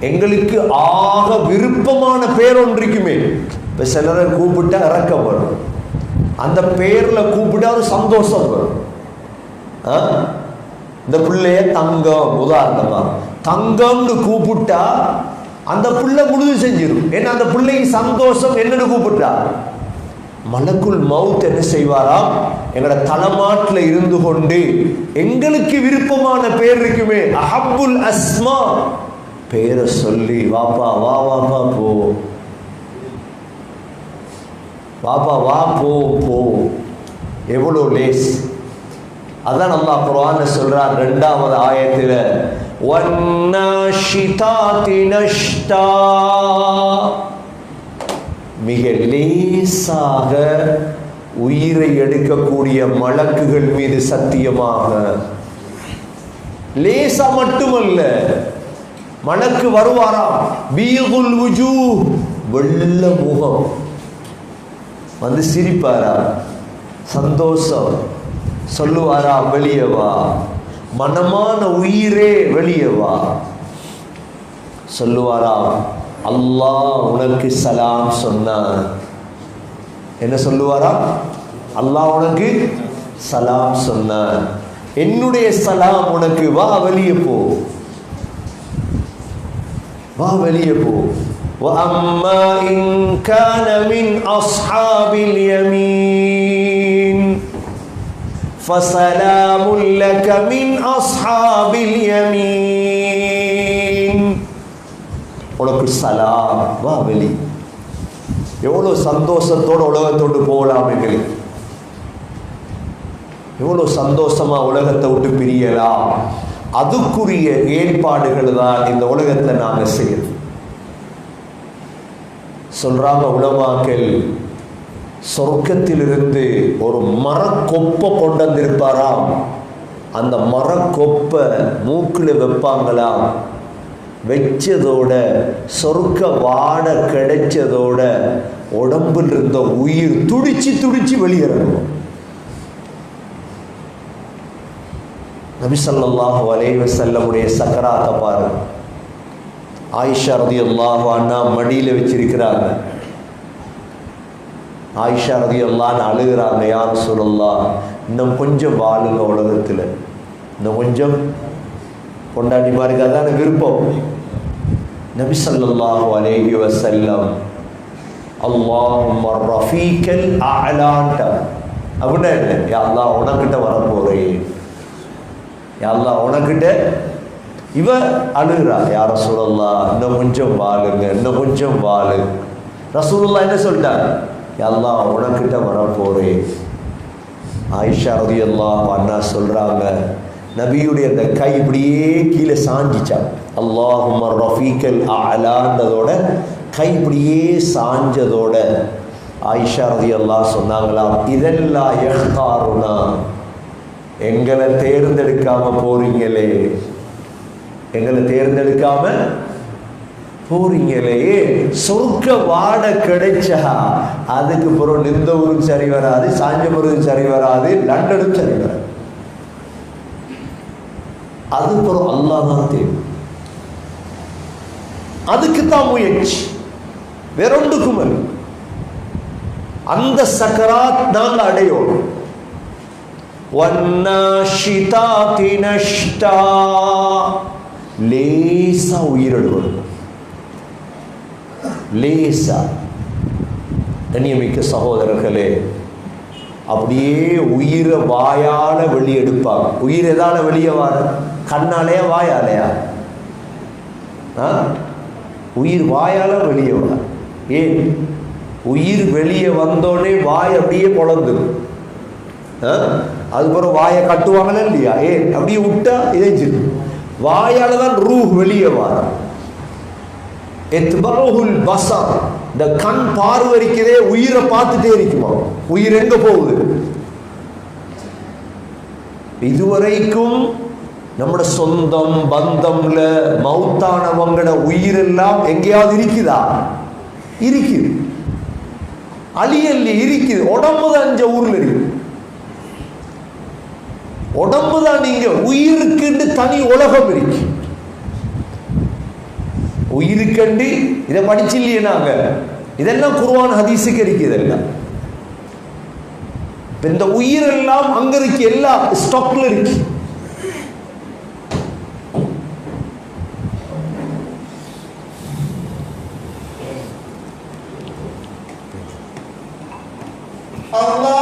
எங்களுக்கு ஆக விருப்பமான பேர் ஒன்றிக்குமே இப்போ சிலரை கூப்பிட்டா இறக்கம் வரும். அந்த பேரில் கூப்பிட்டா அது சந்தோஷம் வரும். ஆ? இந்த பிள்ளைய தங்கம் உதாரணமா. தங்கம்னு கூப்பிட்டா அந்த பிள்ளை முழுது செஞ்சிடும் ஏன்னா அந்த பிள்ளைக்கு சந்தோஷம் என்னன்னு கூப்பிட்டா. மலக்குள் மவுத் என்ன செய்வாரா எங்களோட தலைமாட்டில் இருந்து கொண்டு எங்களுக்கு விருப்பமான பேர் இருக்குமே. அஹபுல் அஸ்மா. பேரை சொல்லி வாப்பா வா வாப்பா போ. வாப்பா வா போ போ. எவ்வளோ லேஸ். அதான் நம்ம குர்ஆன்ல சொல்றார் ரெண்டாவது ஆயத்தில் மிக லேசாக உயிரை எடுக்கக்கூடிய மலக்குகள் மீது சத்தியமாக. லேசா மட்டுமல்ல மலக்கு வருவாராம் பீகுல் உஜூ வெள்ள முகம். வந்து சிரிப்பாரா? சந்தோஷம். சொல்லுவாரா வெளியவா மனமான உயிரே வெளியவா சொல்லுவாரா அல்லாஹ் உனக்கு சலாம் சொன்னான். என்ன சொல்லுவாரா? அல்லாஹ் உனக்கு சலாம் சொன்னான். என்னுடைய சலாம் உனக்கு வா வெளியே போ. வா வெளியே போ وأما إن كان من أصحاب اليمين فسلام لك من أصحاب اليمين உனக்கு சலாம் வா வெளி எவ்வளோ சந்தோஷத்தோட உலகத்தோடு போகலாம் எங்களுக்கு எவ்வளோ சந்தோஷமா உலகத்தை விட்டு பிரியலாம் அதுக்குரிய ஏற்பாடுகள் தான் இந்த உலகத்தை நாங்கள் செய்யறோம் சொல்றாங்க உலமாக்கள் சொர்க்கத்திலிருந்து ஒரு மரக்கொப்பை கொண்டு வந்திருப்பாராம். அந்த மரக்கொப்பை மூக்கில் வைப்பாங்களாம். வச்சதோட சொர்க்க வாட கிடைச்சதோட உடம்பில் இருந்த உயிர் துடிச்சு துடிச்சு வெளியேறணும். நபிசல்லாஹு அலைஹி செல்லமுடைய சக்கராத்தை பாருங்க. ஆயிஷா ரதி அல்லாஹு அண்ணா மடியில் வச்சிருக்கிறாங்க. ஆயிஷா ரதி அல்லான்னு அழுகிறாங்க யார் சொல்லலாம் இன்னும் கொஞ்சம் வாழுங்க உலகத்தில். இன்னும் கொஞ்சம் கொண்டாடி பாருங்க அதான விருப்பம். நபிசல்லாஹு ஸல்லல்லாஹு அலைஹி வஸல்லம் ரஃபீக்கல் அலான்ட அப்படின்னா என்ன? யா உனக்கிட்ட வரப்போறேன். எல்லாம் உனக்கிட்ட இவ அழுகிறா யார் ரசூலல்லா இன்னும் கொஞ்சம் வாழுங்க இன்னும் கொஞ்சம் வாழு. ரசூலுல்லா என்ன சொல்லிட்டாங்க எல்லாம் அல்லாஹ் உனக்கிட்ட வரப்போறேன். ஆயிஷா ரவி அல்லாஹ் அண்ணா சொல்றாங்க நபியுடைய அந்த கை இப்படியே கீழே சாஞ்சிச்சா அல்லாஹும் ரஃபீக்கல் அலான்றதோட கை இப்படியே சாஞ்சதோட. ஆயிஷா ரதி அல்லாஹ் சொன்னாங்களாம் இதெல்லாம் எஹ்தாருனா எங்களை தேர்ந்தெடுக்காம போறீங்களே. எங்களை தேர்ந்தெடுக்காம போறீங்களே. சொர்க்க வாட கிடைச்சா அதுக்கு பிறகு நிந்த ஊரும் சரி வராது சாஞ்சபுரம் சரி வராது லண்டனும் சரி வராது. அது பிறகு அல்லாஹ் தான் தேவை அதுக்கு தான் முயற்சி. வேறொன்றுக்கும் அல்ல அந்த சக்கராத் நாங்கள் அடையோம். வன்னாஷிதாதி நஷ்டா லேசா உயிரிடுவது லேசா. கண்ணியமிக்க சகோதரர்களே அப்படியே உயிரை வாயால வெளியெடுப்பாங்க உயிர் எதால வெளியே வர? கண்ணாலையா வாயாலையா? ஆ? உயிர் வாயால வெளியே வர. ஏன்? உயிர் வெளியே வந்தோடனே வாய் அப்படியே பொழந்துடும் அதுக்கப்புறம் வாயை கட்டுவாங்களா இல்லையா? ஏ அப்படியே விட்டா இதைஞ்சிடும் வாயால தான் ரூ வெளியே வரும் எத்பரஹுல் பசர் இந்த கண் பார்வரிக்கிறதே உயிரை பார்த்துட்டே இருக்குமா? உயிர் எங்க போகுது? இதுவரைக்கும் நம்மட சொந்தம் பந்தம்ல மௌத்தானவங்களோட உயிரெல்லாம் எங்கேயாவது இருக்குதா? இருக்குது. அழியல்லி இருக்குது. உடம்பு தான் இந்த ஊர்ல இருக்குது உடம்பு தான் நீங்க உயிருக்குண்டு தனி உலகம் இருக்கு. உயிருக்கண்டு இதை படிச்சில்லையே நாங்க. இதெல்லாம் குருவான் ஹதீஸுக்கு இருக்கு இதெல்லாம் இந்த உயிர் எல்லாம் அங்க இருக்கு எல்லா ஸ்டாக்ல இருக்கு. Allah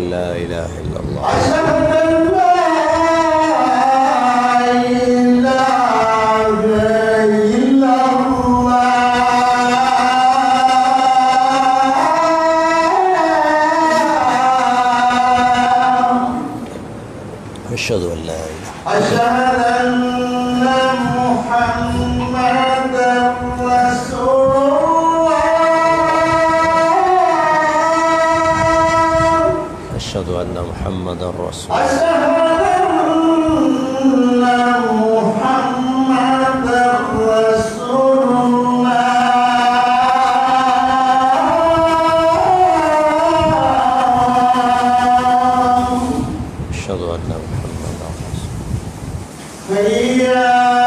أن لا إله إلا الله. محمدا رسول الله أشهد أن محمدا رسول الله. أشهد أن رسول هيا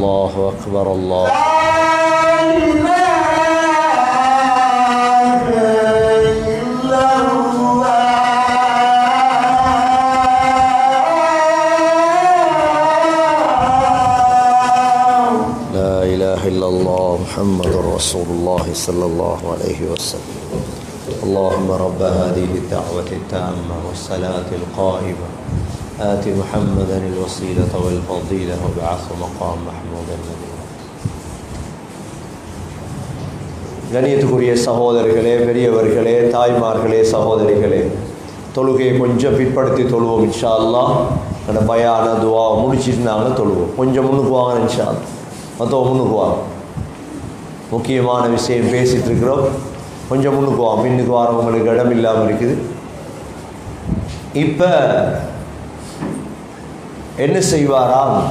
الله أكبر الله. لا إله إلا الله محمد رسول الله صلى الله عليه وسلم. اللهم رب هذه الدعوة التامة والصلاة القائمة. آت محمدا الوسيلة والفضيلة وابعثه مقام محمود الذي கணியத்துக்குரிய சகோதரர்களே பெரியவர்களே தாய்மார்களே சகோதரிகளே தொழுகையை கொஞ்சம் பிற்படுத்தி தொழுவோம் இன்ஷா அல்லாஹ் அந்த பயான துவா முடிச்சிருந்தாங்கன்னு தொழுவோம் கொஞ்சம் முன்னுக்கு வாங்க இன்ஷா அல்லாஹ். மொத்தம் முன்னுக்கு வாங்க முக்கியமான விஷயம் பேசிட்டு இருக்கிறோம் கொஞ்சம் முன்னுக்கு வாங்க பின்னுக்கு வரவங்களுக்கு இடம் இல்லாமல் இருக்குது இப்போ என்ன செய்வாராம்?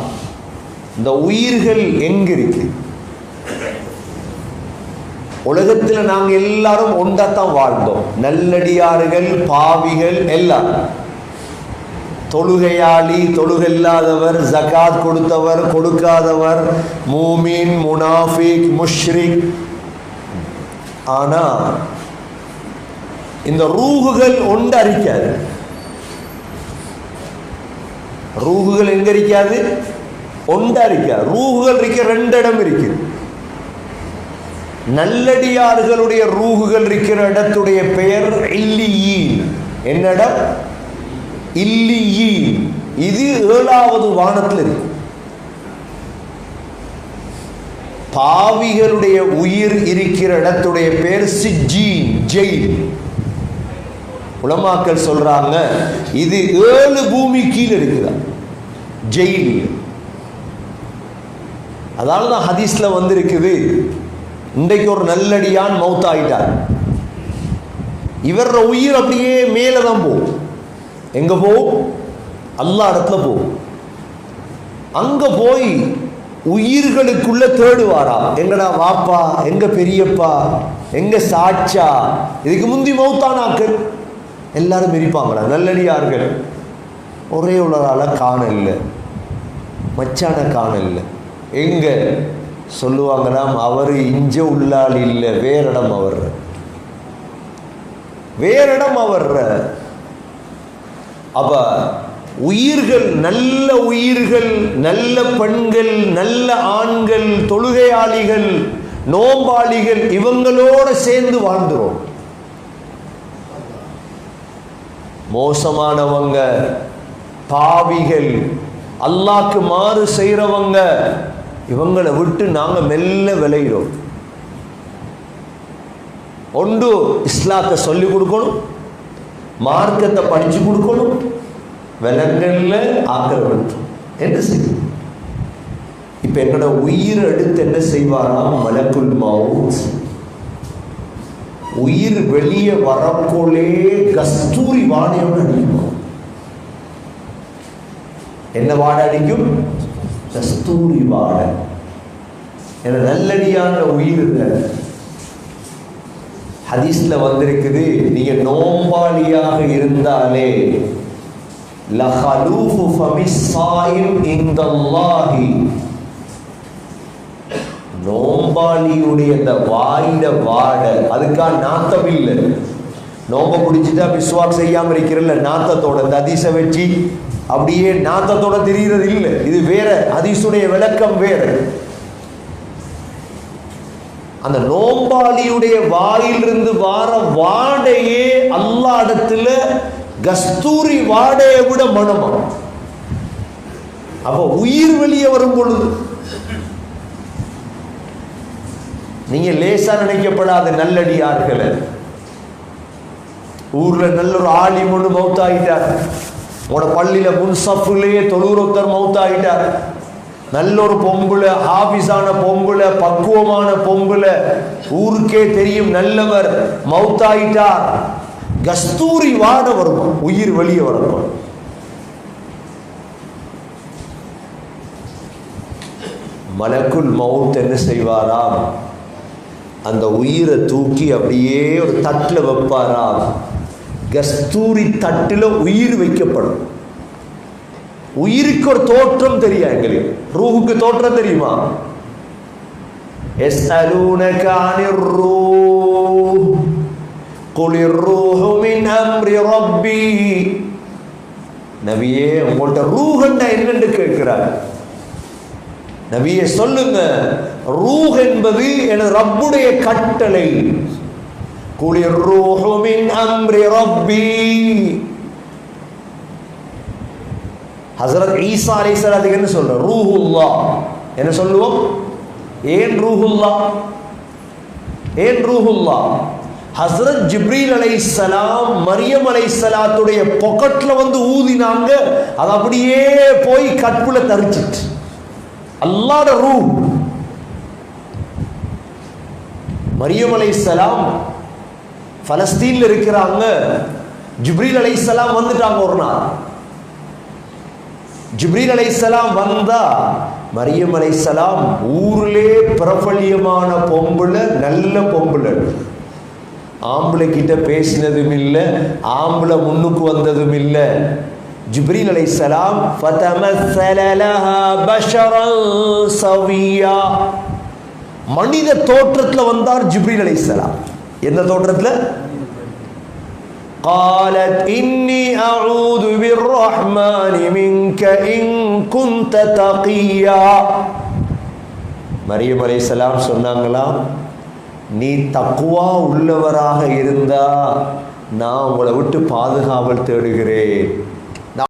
இந்த உயிர்கள் எங்க இருக்கு? உலகத்தில் நாங்கள் எல்லாரும் ஒன்றாத்தான் வாழ்ந்தோம். நல்லடியார்கள் பாவிகள் எல்லாம். தொழுகையாளி தொழுகையில்லாதவர் ஜகாத் கொடுத்தவர் கொடுக்காதவர் மூமின் முனாஃபிக் முஷ்ரிக். ஆனா இந்த ரூகுகள் ஒன்று அறிக்காது ரூகுகள் எங்க இருக்காது? ஒன்றா இருக்கா? ரூகுகள் இருக்க ரெண்டு இடம் இருக்குது நல்லடியார்களுடைய ரூகுகள் இருக்கிற இடத்துடைய பெயர் இல்லியீன். என்னிடம்? இல்லியீன். இது ஏழாவது வானத்தில் இருக்கு. பாவிகளுடைய உயிர் இருக்கிற இடத்துடைய பெயர் சிஜீன் ஜெயில். உலமாக்கள் சொல்றாங்க இது ஏழு பூமி கீழே இருக்குதா. ஜெயில். அதனால தான் ஹதீஸ்ல வந்திருக்குது இன்றைக்கு ஒரு நல்லடியான் மவுத் ஆகிட்டார் இவரோட உயிர் அப்படியே மேலே தான் போகும். எங்க போகும்? அல்லா இடத்துல போகும். அங்க போய் உயிர்களுக்குள்ள தேடுவாரா? எங்கடா வாப்பா? எங்க பெரியப்பா? எங்க சாட்சா இதுக்கு முந்தி மௌத்தானாக்கள் எல்லாரும் மிரிப்பாங்களா நல்லடியார்கள். ஒரே உள்ளதால் காணல மச்சான காணல எங்க? சொல்லுவாங்களாம் அவர் இஞ்ச உள்ளால் இல்லை. வேற இடம் அவர் வேற இடம் அவர் அப்ப உயிர்கள் நல்ல உயிர்கள் நல்ல பெண்கள் நல்ல ஆண்கள் தொழுகையாளிகள் நோம்பாளிகள் இவங்களோட சேர்ந்து வாழ்ந்துரும் மோசமானவங்க பாவிகள் அல்லாக்கு மாறு செய்கிறவங்க இவங்களை விட்டு நாங்கள் மெல்ல விளையிறோம். ஒன்று இஸ்லாத்தை சொல்லி கொடுக்கணும். மார்க்கத்தை படிச்சு கொடுக்கணும். விலங்கல்ல ஆக்கிரமிக்கும் என்ன செய்யும் இப்போ என்னோட உயிர் எடுத்து என்ன செய்வாராம்? மலக்குள் மாவும் உயிர் வெளியே வரக்கோலே கஸ்தூரி வாடையோட அடிக்கும். என்ன வாடை அடிக்கும்? கஸ்தூரி வாடை. என நல்லடியான உயிர் ஹதீஸ்ல வந்திருக்குது நீங்க நோம்பாளியாக இருந்தாலே லஹலூஃபு ஃபமிஸ்ஸாயிம் இந்தல்லாஹி. நோம்பாளியுடைய அந்த வாயில வாட அதுக்காக நாத்தம் இல்லை நோம்ப பிடிச்சிட்டா விஸ்வாக் செய்யாம இருக்கிறல்ல நாத்தத்தோட இந்த அதிச வச்சு அப்படியே நாத்தத்தோட தெரிகிறது இல்லை. இது வேற அதிசுடைய விளக்கம் வேற. அந்த நோம்பாளியுடைய வாயிலிருந்து வார வாடையே அல்லாடத்துல கஸ்தூரி வாடையை விட மனமா அப்ப உயிர் வெளியே வரும் பொழுது நீங்க லேசா நினைக்கப்படாத நல்லடியார்களை. ஊர்ல நல்ல ஒரு ஆளி ஒன்று மௌத்தாயிட்டார். உங்களோட பள்ளியில முன்சஃப்லேயே தொழுகிறொத்தர் மௌத்தாயிட்டார். நல்ல ஒரு பொம்புல ஹாபிஸான பொம்புல பக்குவமான பொம்புல ஊருக்கே தெரியும் நல்லவர் மௌத்தாயிட்டார். கஸ்தூரி வாட வரும் உயிர் வெளியே வரணும். மலக்குள் மவுத் என்ன செய்வாராம்? அந்த உயிரை தூக்கி அப்படியே ஒரு தட்டில் வைப்பாராம் கஸ்தூரி தட்டில் உயிர் வைக்கப்படும் உயிருக்கு ஒரு தோற்றம் தெரியும் எங்களுக்கு ரூஹுக்கு தோற்றம் தெரியுமா يسألونك عن الروح قل الروح من أمر ربي நபியே உங்கள்ட்ட ரூஹண்டா என்னன்னு கேட்கிறார் நபியை சொல்லுங்க. ரூஹ் என்பது எனது ரப்புடைய கட்டளை. குளிர் ரூஹுமின் அம்ரி ரப்பி. ஹசரத் ஈசா அலைஹிஸ்ஸலாத்துக்கு என்ன சொல்ற ரூஹுல்லா என்ன சொல்லுவோம்? ஏன் ரூஹுல்லா ஏன் ரூஹுல்லா ஹசரத் ஜிப்ரீல் அலை சலாம் மரியம் அலை சலாத்துடைய பொக்கெட்ல வந்து ஊதினாங்க. அது அப்படியே போய் கற்புல தரிச்சிட்டு. அல்லாட ரூ மரியம் அலைஹிஸ்ஸலாம் பலஸ்தீன்ல இருக்கிறாங்க. ஜிப்ரீல் அலைஹிஸ்ஸலாம் வந்துட்டாங்க ஒரு நாள். ஜிப்ரீல் அலைஹிஸ்ஸலாம் வந்தா மரியம் அலைஹிஸ்ஸலாம் ஊர்லே பிரபல்யமான பொம்புல நல்ல பொம்புல ஆம்பளை கிட்ட பேசினதும் இல்லை ஆம்பளை முன்னுக்கு வந்ததும் இல்லை. ஜிப்ரீல் அலைஹிஸ்ஸலாம் ஃபதமஸ்ஸல லஹா பஷரன் சவியா மனித தோற்றத்துல வந்தார் ஜிப்ரீல் அலைஹிஸ்ஸலாம் எந்த தோற்றத்துல قالت إني أعوذ بالرحمن منك إن كنت تقيا மரியம் அலைஹிஸ்ஸலாம் சொன்னாங்களாம் நீ தக்குவா உள்ளவராக இருந்தா நான் உங்களை விட்டு பாதுகாவல் தேடுகிறேன்